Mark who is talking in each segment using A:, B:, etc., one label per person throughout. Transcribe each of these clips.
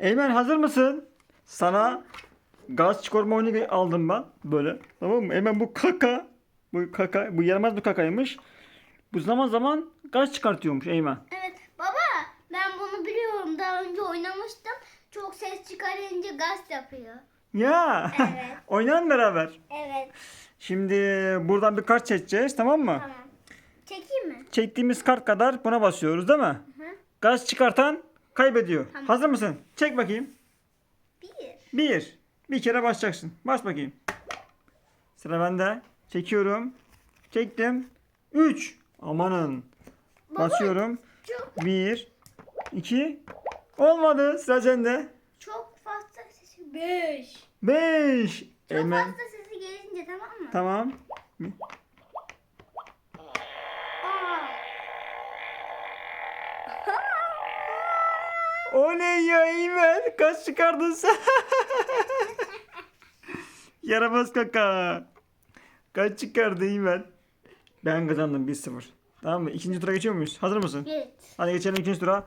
A: Eymen hazır mısın? Sana gaz çıkarma oyunu aldım ben. Böyle. Tamam mı? Eymen bu kaka. Bu kaka. Bu yaramaz bir kakaymış. Bu zaman zaman gaz çıkartıyormuş Eymen.
B: Evet baba ben bunu biliyorum. Daha önce oynamıştım. Çok ses çıkarınca gaz yapıyor.
A: Ya.
B: Evet.
A: Oynayalım beraber.
B: Evet.
A: Şimdi buradan bir kart seçeceğiz tamam mı?
B: Tamam. Çekeyim mi?
A: Çektiğimiz kart kadar buna basıyoruz değil mi?
B: Hı.
A: Gaz çıkartan kaybediyor.
B: Tamam.
A: Hazır mısın? Çek bakayım.
B: Bir.
A: Bir. Bir kere basacaksın. Bas bakayım. Sıra bende. Çekiyorum. Çektim. Üç. Amanın. Basıyorum.
B: Çok
A: Bir. iki. Olmadı. Sıra sende.
B: çok fazla sesi. Beş.
A: Beş.
B: Çok
A: Eymen.
B: fazla sesi gelince tamam mı?
A: Tamam.
B: Aa.
A: O ne ya Eymen? Kaç çıkardın sen? Yaramaz kaka. Kaç çıkardı Eymen? Ben kazandım 1-0. Tamam mı? İkinci tura geçiyor muyuz? Hazır mısın?
B: Evet.
A: Hadi geçelim ikinci tura.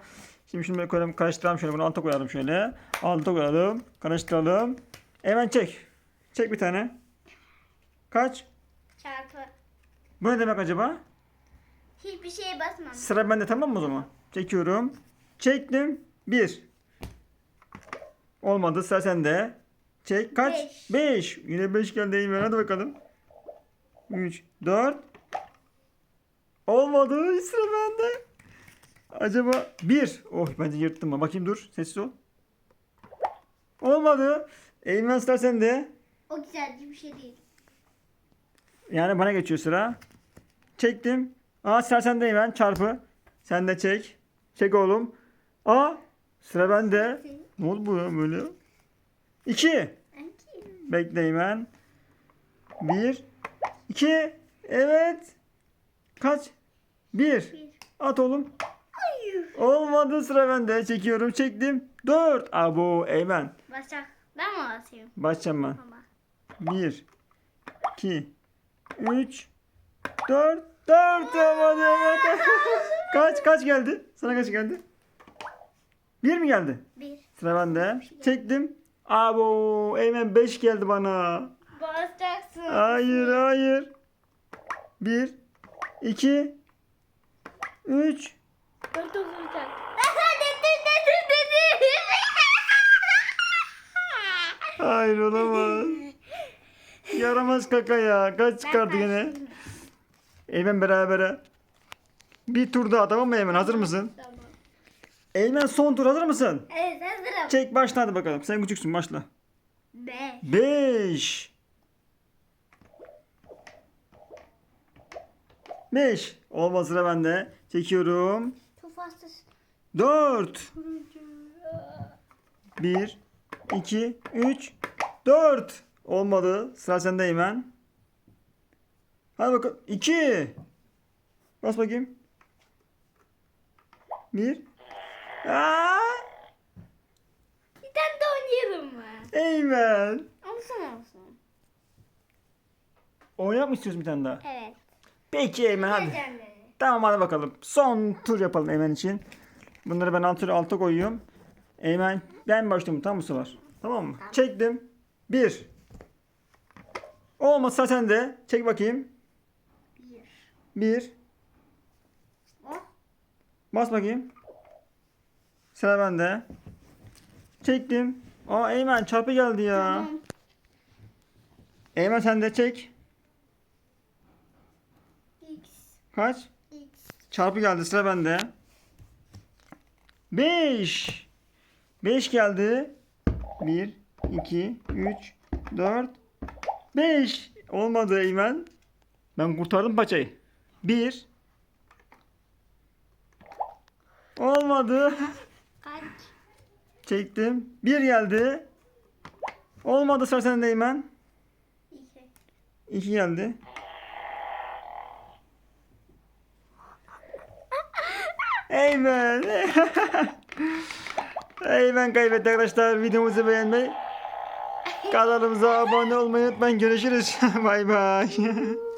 A: Şimdi şunu böyle koyalım, karıştıralım şöyle bunu alta koyalım şöyle. Alta koyalım, karıştıralım. Hemen çek. Çek bir tane. Kaç?
B: Çarpı.
A: Bu ne demek acaba?
B: Hiçbir şeye basmam.
A: Sıra bende tamam mı o zaman? Çekiyorum. Çektim. Bir. Olmadı sıra sende. Çek kaç?
B: Beş.
A: Beş. Yine beş geldi Eymen hadi bakalım. Üç, dört. Olmadı sıra bende. Acaba bir. Oh bence yırttım. Bakayım dur sessiz ol. Olmadı. Eymen sıra sende.
B: O güzel bir şey değil.
A: Yani bana geçiyor sıra. Çektim. Aa sıra sende Eymen çarpı. Sen de çek. Çek oğlum. Aa sıra bende. Ne oldu bu ya böyle? İki.
B: Sanki.
A: Bekle Eymen. Bir. iki. Evet. Kaç? Bir. At oğlum. Olmadı sıra bende. Çekiyorum çektim. Dört. Abo Eymen.
B: Başak. Ben mi basayım?
A: Başlayacağım ben. Bir, iki, üç, dört, dört olmadı evet. kaç, kaç geldi? Sana kaç geldi? Bir mi geldi?
B: Bir.
A: Sıra bende. Çektim. Abo, Eymen beş geldi bana.
B: Basacaksın.
A: Hayır, hayır. Bir, iki, üç.
B: Dört olacak.
A: Hayır olamaz. Yaramaz kaka ya. Kaç çıkardı
B: başlayayım.
A: Eymen berabere. Bir tur daha tamam mı Eymen? Hazır mısın?
B: Tamam.
A: Eymen son tur hazır mısın?
B: Evet hazırım.
A: Çek başla hadi bakalım. Sen küçüksün başla.
B: Beş.
A: 5 5 Olmaz sıra bende. Çekiyorum.
B: Çok fazla.
A: 4 1 2 3 4 Olmadı. Sıra sende Eymen. Hadi bakalım. 2 Bas bakayım. 1 Aa!
B: Bir tane de oynayalım mı?
A: Eymen.
B: Olsun olsun.
A: Oynamak mı istiyorsun bir tane daha?
B: Evet.
A: Peki Eymen hadi. Tamam hadi bakalım. Son tur yapalım Eymen için. Bunları ben altı alta koyuyorum. Eymen ben başlıyorum tamam mı bu sefer? Tamam mı? Çektim. Bir. Olmazsa sen de. Çek bakayım.
B: Bir.
A: Bir.
B: Oh.
A: Bas bakayım. Sıra bende. Çektim. Aa Eymen çarpı geldi ya.
B: Tamam.
A: Eymen sen de çek.
B: X.
A: Kaç?
B: X.
A: Çarpı geldi sıra bende. 5. 5 geldi. 1, 2, 3, 4, 5. Olmadı Eymen. Ben kurtardım paçayı. 1. Olmadı. Çektim. 1 geldi. Olmadı sıra sende Eymen.
B: İki.
A: 2 geldi. Eymen. Eymen kaybetti arkadaşlar. Videomuzu beğenmeyi, kanalımıza abone olmayı unutmayın. Görüşürüz. bay bay.